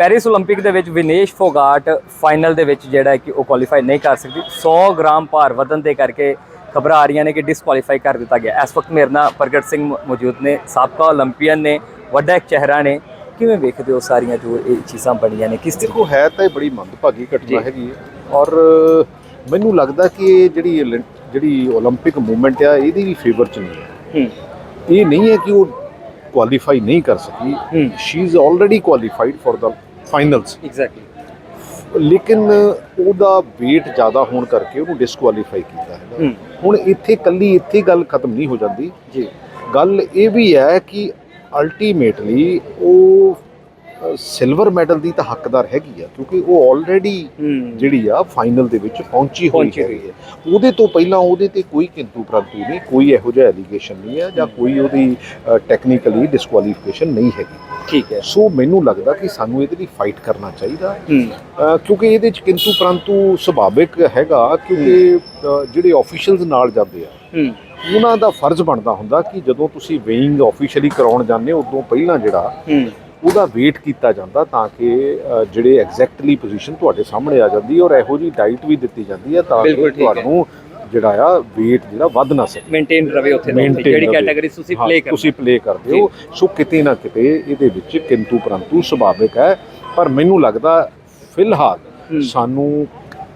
Paris 올림픽 ਦੇ ਵਿੱਚ Vinesh Phogat final ਦੇ ਵਿੱਚ ਜਿਹੜਾ ਕਿ ਉਹ ਕੁਆਲੀਫਾਈ ਨਹੀਂ ਕਰ ਸਕਦੀ। 100 ਗ੍ਰਾਮ ਭਾਰ ਵਧਨ ਦੇ ਕਰਕੇ ਖਬਰਾਂ ਆ ਰਹੀਆਂ ਨੇ ਕਿ ਡਿਸਕੁਆਲੀਫਾਈ ਕਰ ਦਿੱਤਾ ਗਿਆ। ਇਸ ਵਕਤ ਮੇਰੇ ਨਾਲ ਪ੍ਰਗਟ ਸਿੰਘ ਮੌਜੂਦ ਨੇ ਸਾਬਕਾ 올림ਪੀਅਨ ਨੇ ਵੱਡਾ ਇੱਕ ਚਿਹਰਾ ਨੇ। ਕਿਵੇਂ ਵੇਖਦੇ ਹੋ ਸਾਰੀਆਂ ਜੋ ਇਹ ਚੀਜ਼ਾਂ ਬਣੀਆਂ ਨੇ? ਕਿਸ ਤਰ੍ਹਾਂ ਹੈ ਤਾਂ ਇਹ ਬੜੀ ਮੰਦਭਾਗੀ ਘਟਨਾ ਹੈਗੀ ਔਰ ਮੈਨੂੰ ਲੱਗਦਾ ਕਿ ਜਿਹੜੀ ਜਿਹੜੀ 올림픽 ਮੂਵਮੈਂਟ ਆ ਇਹਦੀ ਵੀ ਫੇਵਰ ਚ ਨਹੀਂ ਹੈ। ਇਹ ਨਹੀਂ ਹੈ ਕਿ ਉਹ ਕੁਆਲੀਫਾਈ ਨਹੀਂ ਕਰ ਸਕੀ। She is already qualified for the finals exactly ਲੇਕਿਨ ਉਹਦਾ weight ਜ਼ਿਆਦਾ ਹੋਣ ਕਰਕੇ ਉਹਨੂੰ ਡਿਸਕੁਆਲੀਫਾਈ ਕੀਤਾ ਹੂੰ। ਹੁਣ ਇੱਥੇ ਕੱਲੀ ਇੱਥੇ ਗੱਲ ਖਤਮ ਨਹੀਂ ਹੋ ਜਾਂਦੀ। ਜੀ। ਗੱਲ ਇਹ ਵੀ ਹੈ ਕਿ ਅਲਟੀਮੇਟਲੀ ਉਹ ਸਿਲਵਰ ਮੈਡਲ ਦੀ ਤਾਂ ਹੱਕਦਾਰ ਹੈਗੀ ਆ ਕਿਉਂਕਿ ਉਹ ਆਲਰੇਡੀ ਜਿਹੜੀ ਆ ਫਾਈਨਲ ਦੇ ਵਿੱਚ ਪਹੁੰਚੀ ਹੋਈ ਹੈ ਉਹਦੇ ਤੋਂ ਪਹਿਲਾਂ ਉਹਦੇ ਤੇ ਕੋਈ ਕਿੰਤੂ ਪ੍ਰੰਤੂ ਨਹੀਂ ਕੋਈ ਇਹੋ ਜਿਹਾ ਐਲੀਗੇਸ਼ਨ ਨਹੀਂ ਹੈ ਜਾਂ ਕੋਈ ਉਹਦੀ ਟੈਕਨੀਕਲੀ ਡਿਸਕੁਆਲੀਫਿਕੇਸ਼ਨ ਨਹੀਂ ਹੈਗੀ। ਠੀਕ ਹੈ। ਸੋ ਮੈਨੂੰ ਲੱਗਦਾ ਕਿ ਸਾਨੂੰ ਇਹਦੇ ਲਈ ਫਾਈਟ ਕਰਨਾ ਚਾਹੀਦਾ। ਕਿਉਂਕਿ ਇਹਦੇ ਚ ਕਿੰਤੂ ਪ੍ਰੰਤੂ ਸੁਭਾਵਿਕ ਹੈਗਾ ਕਿਉਂਕਿ ਜਿਹੜੇ ਆਫੀਸ਼ੀਅਲਸ ਨਾਲ ਜਾਂਦੇ ਆ ਉਹਨਾਂ ਦਾ ਫਰਜ਼ ਬਣਦਾ ਹੁੰਦਾ ਕਿ ਜਦੋਂ ਤੁਸੀਂ ਵੇਇੰਗ ਆਫੀਸ਼ੀਅਲੀ ਕਰਾਉਣ ਜਾਂਦੇ ਹੋ ਉਦੋਂ ਪਹਿਲਾਂ ਜਿਹੜਾ ਉਹਦਾ ਵੇਟ ਕੀਤਾ ਜਾਂਦਾ ਤਾਂ ਕਿ ਜਿਹੜੇ ਐਗਜ਼ੈਕਟਲੀ ਪੋਜੀਸ਼ਨ ਤੁਹਾਡੇ ਸਾਹਮਣੇ ਆ ਜਾਂਦੀ ਔਰ ਇਹੋ ਜੀ ਡਾਈਟ ਵੀ ਦਿੱਤੀ ਜਾਂਦੀ ਹੈ ਤਾਂ ਕਿ। ਤੁਹਾਨੂੰ ਜਿਹੜਾ ਆ weight ਜਿਹੜਾ ਵੱਧ ਨਾ ਸਕੇ ਮੇਨਟੇਨ ਰਵੇ ਉੱਥੇ ਜਿਹੜੀ। ਕੈਟਾਗਰੀ ਤੁਸੀਂ ਪਲੇ ਕਰ ਤੁਸੀਂ ਪਲੇ ਕਰਦੇ ਹੋ ਸੋ ਕਿਤੇ ਨਾ ਕਿਤੇ ਇਹਦੇ ਵਿੱਚ ਕਿੰਤੂ ਪਰੰਤੂ ਸੁਭਾਵਿਕ ਹੈ ਪਰ ਮੈਨੂੰ ਲੱਗਦਾ ਫਿਲਹਾਲ। ਸਾਨੂੰ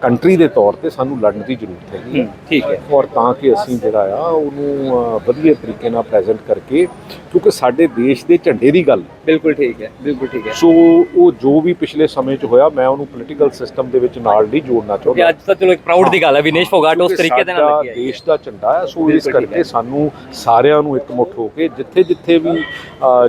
ਕੰਟਰੀ ਦੇ ਤੌਰ ਤੇ ਸਾਨੂੰ ਲੜਨ ਦੀ ਜ਼ਰੂਰਤ ਹੈਗੀ ਹੈ ਠੀਕ ਹੈ। ਔਰ ਤਾਂ ਕਿ ਅਸੀਂ ਜਿਹੜਾ ਆ ਉਹਨੂੰ ਵਧੀਆ ਤਰੀਕੇ ਨਾਲ ਪ੍ਰੈਜ਼ੈਂਟ ਕਰਕੇ ਕਿਉਂਕਿ ਸਾਡੇ ਦੇਸ਼ ਦੇ ਝੰਡੇ ਦੀ ਗੱਲ ਬਿਲਕੁਲ ਠੀਕ ਹੈ ਬਿਲਕੁਲ ਠੀਕ ਹੈ। ਸੋ ਉਹ ਜੋ ਵੀ ਪਿਛਲੇ ਸਮੇਂ 'ਚ ਹੋਇਆ ਮੈਂ ਉਹਨੂੰ ਪੋਲੀਟੀਕਲ ਸਿਸਟਮ ਦੇ ਵਿੱਚ ਨਾਲ ਨਹੀਂ ਜੋੜਨਾ ਚਾਹੁੰਦਾ। ਅੱਜ ਤਾਂ ਚਲੋ ਇੱਕ ਪ੍ਰਾਊਡ ਦੀ ਗੱਲ ਹੈ ਵਿਨੇਸ਼ ਫੋਗਾਟ ਉਸ ਤਰੀਕੇ ਦੇ ਨਾਲ ਸਾਡਾ ਲੱਗੀ ਹੈ। ਦੇਸ਼ ਦਾ ਝੰਡਾ ਹੈ ਸੋ ਇਸ ਕਰਕੇ। ਸਾਨੂੰ ਸਾਰਿਆਂ ਨੂੰ ਇਕਮੁੱਠ ਹੋ ਕੇ ਜਿੱਥੇ ਜਿੱਥੇ ਵੀ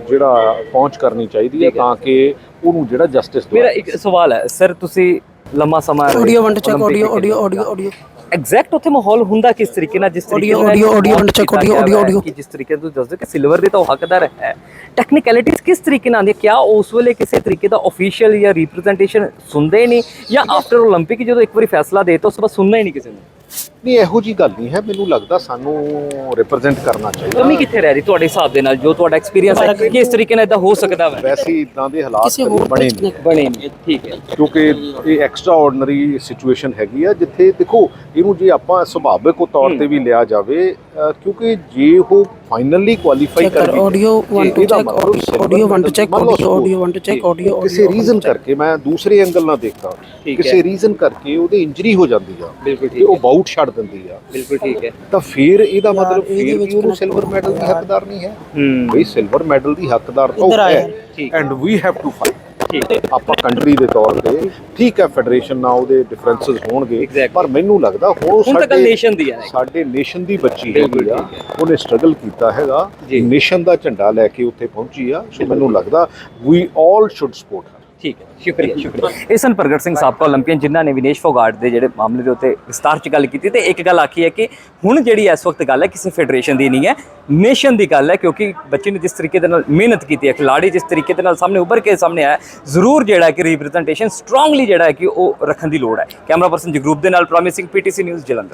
ਜਿਹੜਾ ਪਹੁੰਚ ਕਰਨੀ ਚਾਹੀਦੀ ਹੈ। ਤਾਂ ਕਿ ਉਹਨੂੰ ਜਿਹੜਾ ਜਸਟਿਸ ਮੇਰਾ ਇੱਕ ਸਵਾਲ ਹੈ ਸਰ ਤੁਸੀਂ ਲੰਮਾ ਸਮਾਂ audio want check audio audio audio audio exact ਉੱਥੇ ਮਾਹੌਲ ਹੁੰਦਾ ਕਿਸ ਤਰੀਕੇ ਨਾਲ ਜਿਸ ਤਰੀਕੇ Audio, ਨਾਲ audio, audio, launch check, ਕੀਤਾ audio, ਗਿਆ audio, ਹੈ audio. ਕਿ ਜਿਸ ਤਰੀਕੇ ਨਾਲ ਤੁਸੀਂ ਦੱਸਦੇ ਕਿ ਸਿਲਵਰ ਦੇ ਤਾਂ ਉਹ ਹੱਕਦਾਰ ਹੈ ਟੈਕਨੀਕੈਲਿਟੀਜ਼ ਕਿਸ ਤਰੀਕੇ ਨਾਲ ਆਉਂਦੀਆਂ ਕਿਆ ਉਸ ਵੇਲੇ ਕਿਸੇ ਤਰੀਕੇ ਦਾ ਅਫੀਸ਼ੀਅਲ ਜਾਂ ਰਿਪਰੈਜ਼ੈਂਟੇਸ਼ਨ ਸੁਣਦੇ ਹੀ ਨਹੀਂ ਜਾਂ ਆਫਟਰ 올림픽 ਜਦੋਂ ਇੱਕ ਵਾਰੀ ਫੈਸਲਾ ਦੇ ਤਾ ਉਸ ਤੋਂ ਬਾਅਦ ਸੁਣਨਾ ਹੀ ਨਹੀਂ ਕਿਸੇ ਨੇ ਨਹੀਂ ਇਹੋ ਜੀ ਗੱਲ ਨਹੀਂ ਹੈ। ਮੈਨੂੰ ਲੱਗਦਾ ਸਾਨੂੰ ਰਿਪਰੈਜ਼ੈਂਟ ਕਰਨਾ ਚਾਹੀਦਾ। ਕਮੀ ਕਿੱਥੇ ਰਹਿ ਰਹੀ ਤੁਹਾਡੇ ਹਿਸਾਬ ਦੇ ਨਾਲ? ਜੋ ਤੁਹਾਡਾ ਐਕਸਪੀਰੀਅੰਸ ਹੈ ਕਿ ਇਸ ਤਰੀਕੇ ਨਾਲ ਇਦਾਂ ਹੋ ਸਕਦਾ ਹੈ ਵੈਸੇ ਇਦਾਂ ਦੇ ਹਾਲਾਤ ਕਿਸੇ ਕਦੇ ਹੋਰ ਬਣੇ ਨਹੀਂ। ਬਣੇ ਨਹੀਂ ਠੀਕ ਹੈ। ਕਿਉਂਕਿ ਇਹ ਐਕਸਟਰਾ ਆਰਡੀਨਰੀ ਸਿਚੁਏਸ਼ਨ ਹੈਗੀ ਆ ਜਿੱਥੇ ਦੇਖੋ ਇਹਨੂੰ ਜੇ ਆਪਾਂ ਸੁਭਾਵਿਕ ਤੌਰ ਤੇ ਵੀ ਲਿਆ ਜਾਵੇ ਅ, ਕਿਉਂਕਿ ਜੇ ਉਹ ਫਾਈਨਲੀ ਕੁਆਲੀਫਾਈ ਕਰ ਗਈ audio 1 two check audio 1 two check audio suppose audio 1 two check audio ਕਿਸੇ ਰੀਜ਼ਨ ਕਰਕੇ ਮੈਂ ਦੂਸਰੇ ਐਂਗਲ ਨਾਲ ਦੇਖਦਾ ਠੀਕ। ਕਿਸੇ ਰੀਜ਼ਨ ਕਰਕੇ ਉਹਦੇ ਇੰਜਰੀ ਹੋ ਜਾਂਦੀ ਆ। ਬਿਲਕੁਲ ਤੇ ਉਹ ਬਾਊਟ ਛੱਡ ਦਿੰਦੀ ਆ। ਬਿਲਕੁਲ ਠੀਕ ਹੈ। ਤਾਂ ਫਿਰ ਇਹਦਾ ਮਤਲਬ ਫਿਰ ਵਿੱਚ ਵੀ ਉਹਨੂੰ ਸਿਲਵਰ ਮੈਡਲ ਦੀ ਹੱਕਦਾਰ ਨਹੀਂ ਹੈ। ਹੂੰ। ਬਈ ਸਿਲਵਰ ਮੈਡਲ ਦੀ ਹੱਕਦਾਰ ਤਾਂ ਉਹ ਹੈ। ਠੀਕ। And we have to fight ਠੀਕ ਆਪਾਂ ਕੰਟਰੀ ਦੇ ਤੌਰ ਤੇ ਠੀਕ ਹੈ ਫੈਡਰੇਸ਼ਨ ਨਾਲ ਉਹਦੇ ਡਿਫਰੈਂਸਸ ਹੋਣਗੇ. ਪਰ ਮੈਨੂੰ ਲੱਗਦਾ ਹੁਣ ਸਾਡੇ ਨੇਸ਼ਨ ਦੀ ਹੈ ਸਾਡੇ ਨੇਸ਼ਨ ਦੀ ਬੱਚੀ ਹੈਗੀ ਆ ਉਹਨੇ ਸਟਰਗਲ ਕੀਤਾ ਹੈਗਾ। ਨੇਸ਼ਨ ਦਾ ਝੰਡਾ ਲੈ ਕੇ ਉੱਥੇ ਪਹੁੰਚੀ ਆ ਸੋ ਮੈਨੂੰ ਲੱਗਦਾ ਵੀ ਆਲ ਸ਼ੁੱਡ ਸਪੋਰਟ ਠੀਕ ਹੈ ਸ਼ੁਕਰੀਆ ਸ਼ੁਕਰੀਆ। ਇਹ ਸਨ ਪ੍ਰਗਟ ਸਿੰਘ ਸਾਬਕਾ 올림픽ੀਅਨ ਜਿਨ੍ਹਾਂ ਨੇ ਵਿਨੇਸ਼ ਫੋਗਾਟ ਦੇ ਜਿਹੜੇ ਮਾਮਲੇ ਦੇ ਉੱਤੇ ਵਿਸਤਾਰ ਚ ਗੱਲ ਕੀਤੀ ਤੇ ਇੱਕ ਗੱਲ ਆਖੀ ਹੈ ਕਿ ਹੁਣ ਜਿਹੜੀ ਇਸ ਵਕਤ ਗੱਲ ਹੈ ਕਿਸੇ ਫੈਡਰੇਸ਼ਨ ਦੀ ਨਹੀਂ ਹੈ ਨੇਸ਼ਨ ਦੀ ਗੱਲ ਹੈ ਕਿਉਂਕਿ ਬੱਚੇ ਨੇ ਜਿਸ ਤਰੀਕੇ ਦੇ ਨਾਲ ਮਿਹਨਤ ਕੀਤੀ ਹੈ ਖਿਲਾੜੀ ਜਿਸ ਤਰੀਕੇ ਦੇ ਨਾਲ ਸਾਹਮਣੇ ਉੱਭਰ ਕੇ ਸਾਹਮਣੇ ਆਇਆ ਜ਼ਰੂਰ ਜਿਹੜਾ ਕਿ ਰਿਪਰੈਜ਼ੈਂਟੇਸ਼ਨ ਸਟਰੋਂਗਲੀ ਜਿਹੜਾ ਹੈ ਕਿ ਉਹ ਰੱਖਣ ਦੀ ਲੋੜ ਹੈ। ਕੈਮਰਾ ਪਰਸਨ ਜਗਰੂਪ ਦੇ ਨਾਲ ਪ੍ਰੋਮਿਸਿੰਗ ਪੀਟੀਸੀ ਨਿਊਜ਼ ਜਲੰਧਰ।